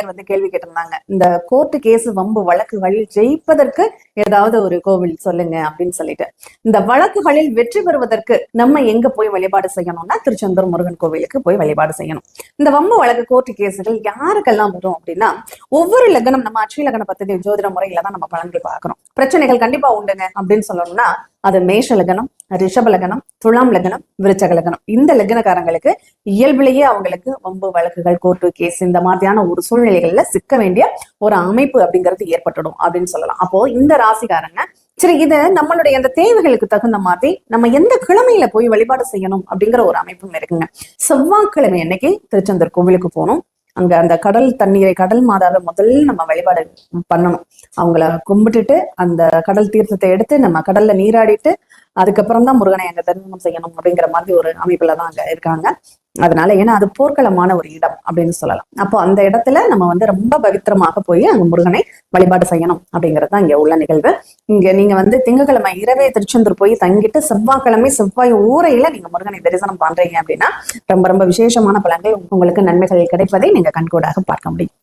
நேயர் வந்து கேள்வி கேட்டிருந்தாங்க. இந்த கோர்ட்டு கேஸ் வம்பு வழக்குகளில் ஜெயிப்பதற்கு ஏதாவது ஒரு கோவில் சொல்லுங்க அப்படின்னு சொல்லிட்டு. இந்த வழக்குகளில் வெற்றி பெறுவதற்கு நம்ம எங்க போய் வழிபாடு செய்யணும்னா திருச்செந்தூர் முருகன் கோவிலுக்கு போய் வழிபாடு செய்யணும். இந்த வம்பு வழக்கு கோர்ட்டு கேஸுகள் யாருக்கெல்லாம் வரும் அப்படின்னா ஒவ்வொரு லக்னம் நம்ம அட்சய லக்ன பத்தி ஜோதிட முறையில தான் நம்ம பலன்கள் பார்க்கிறோம். பிரச்சனைகள் கண்டிப்பா உண்டுங்க. அப்படின்னு சொல்லணும்னா அது மேஷ லக்னம் ரிஷப லக்னம் துலாம் லக்னம் விருச்சக லக்னம். இந்த லக்னக்காரங்களுக்கு இயல்பிலேயே அவங்களுக்கு வம்பு வழக்குகள் கோர்ட்டு கேஸ் இந்த மாதிரியான ஒரு சூழ்நிலைகள்ல சிக்க வேண்டிய ஒரு அமைப்பு அப்படிங்கிறது ஏற்பட்டுடும் அப்படின்னு சொல்லலாம். அப்போ இந்த ராசிக்காரங்க சரி இது நம்மளுடைய அந்த தேவைகளுக்கு தகுந்த மாதிரி நம்ம எந்த கிழமையில போய் வழிபாடு செய்யணும் அப்படிங்கிற ஒரு அமைப்பும் இருக்குங்க. செவ்வாய்க்கிழமை அன்னைக்கு திருச்செந்தூர் கோவிலுக்கு போகணும். அங்க அந்த கடல் தண்ணீரை கடல் மாதாவை முதல்ல நம்ம வழிபாடு பண்ணணும். அவங்கள கும்பிட்டுட்டு அந்த கடல் தீர்த்தத்தை எடுத்து நம்ம கடல்ல நீராடிட்டு அதுக்கப்புறம் தான் முருகனை அங்க தரிசனம் செய்யணும் அப்படிங்கிற மாதிரி ஒரு அமைப்புல தான் அங்க இருக்காங்க. அதனால ஏன்னா அது போர்க்களமான ஒரு இடம் அப்படின்னு சொல்லலாம். அப்போ அந்த இடத்துல நம்ம வந்து ரொம்ப பவித்திரமாக போய் அங்க முருகனை வழிபாடு செய்யணும் அப்படிங்கிறது தான் இங்க உள்ள நிகழ்வு. இங்க நீங்க வந்து திங்கக்கிழமை இரவே திருச்செந்தூர் போய் தங்கிட்டு செவ்வாய்க்கிழமை செவ்வாய் ஊரையில நீங்க முருகனை தரிசனம் பண்றீங்க அப்படின்னா ரொம்ப ரொம்ப விசேஷமான பலன்கள் உங்களுக்கு நன்மைகள் கிடைப்பதை நீங்க கண்கூடாக பார்க்க முடியும்.